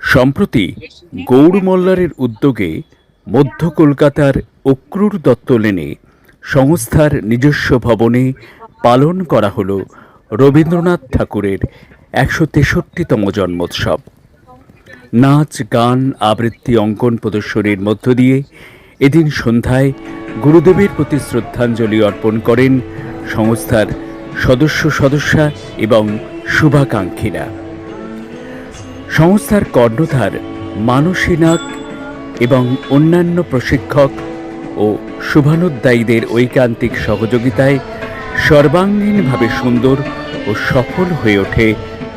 সম্প্রতি গৌড় মল্লারের উদ্যোগে মধ্য কলকাতার অক্রুর দত্ত লেনে সংস্থার নিজস্ব ভবনে পালন করা হল রবীন্দ্রনাথ ঠাকুরের একশো তেষট্টিতম জন্মোৎসব। নাচ, গান, আবৃত্তি, অঙ্কন প্রদর্শনীর মধ্য দিয়ে এদিন সন্ধ্যায় গুরুদেবের প্রতি শ্রদ্ধাঞ্জলি অর্পণ করেন সংস্থার সদস্য সদস্যা এবং শুভাকাঙ্ক্ষীরা। সংস্থার কর্ণধার মানসী নাগ এবং অন্যান্য প্রশিক্ষক ও শুভানুদ্দায়ীদের ঐকান্তিক সহযোগিতায় সর্বাঙ্গীনভাবে সুন্দর ও সফল হয়ে ওঠে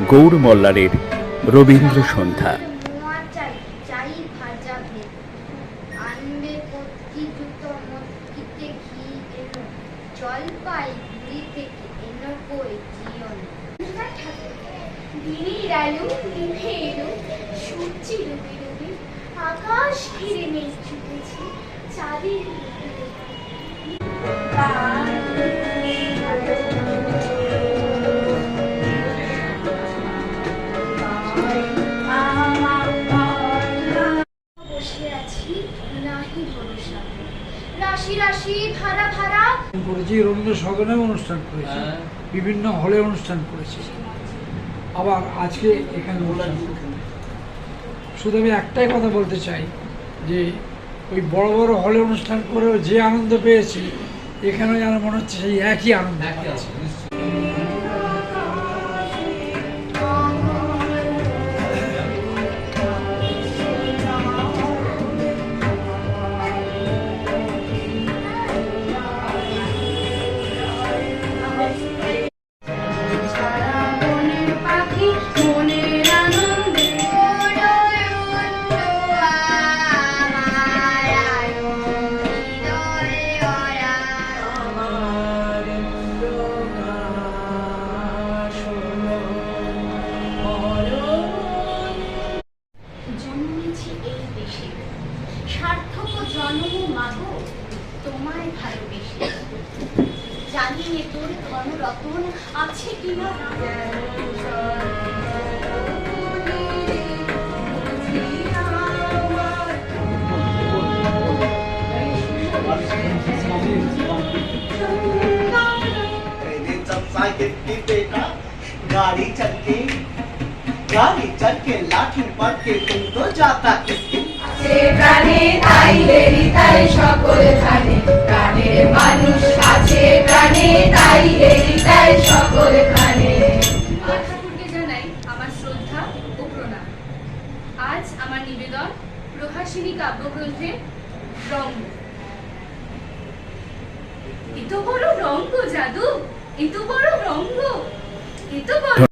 গৌড় মল্লারের রবীন্দ্র সন্ধ্যা। আনবে পত্তি জুতো রাশি রাশি ধারা ধারা করেছি রবীন্দ্র সদনেও অনুষ্ঠান করেছি বিভিন্ন হলে অনুষ্ঠান করেছি। আবার আজকে এখানে শুধু আমি একটাই কথা বলতে চাই যে ওই বড় বড় হলে অনুষ্ঠান করেও যে আনন্দ পেয়েছি, এখানেও যেন মনে হচ্ছে সেই একই আনন্দ পাচ্ছি সার্থক জন্ম মাগো তোমায় ভালোবেসে জানি নে তোর ধন রতন আছে কিনা मैंने जब साइकिल की बेटा गाड़ी चल के गाड़ी चल के लाठी पड़ के तुम तो जाता किसके শ্রদ্ধা ও আজ আমার নিবেদন প্রহাসিনী কাব্যগ্রন্থের রঙ্গ। এত বড় রঙ্গ, জাদু! এত বড় রঙ্গ! এত বড়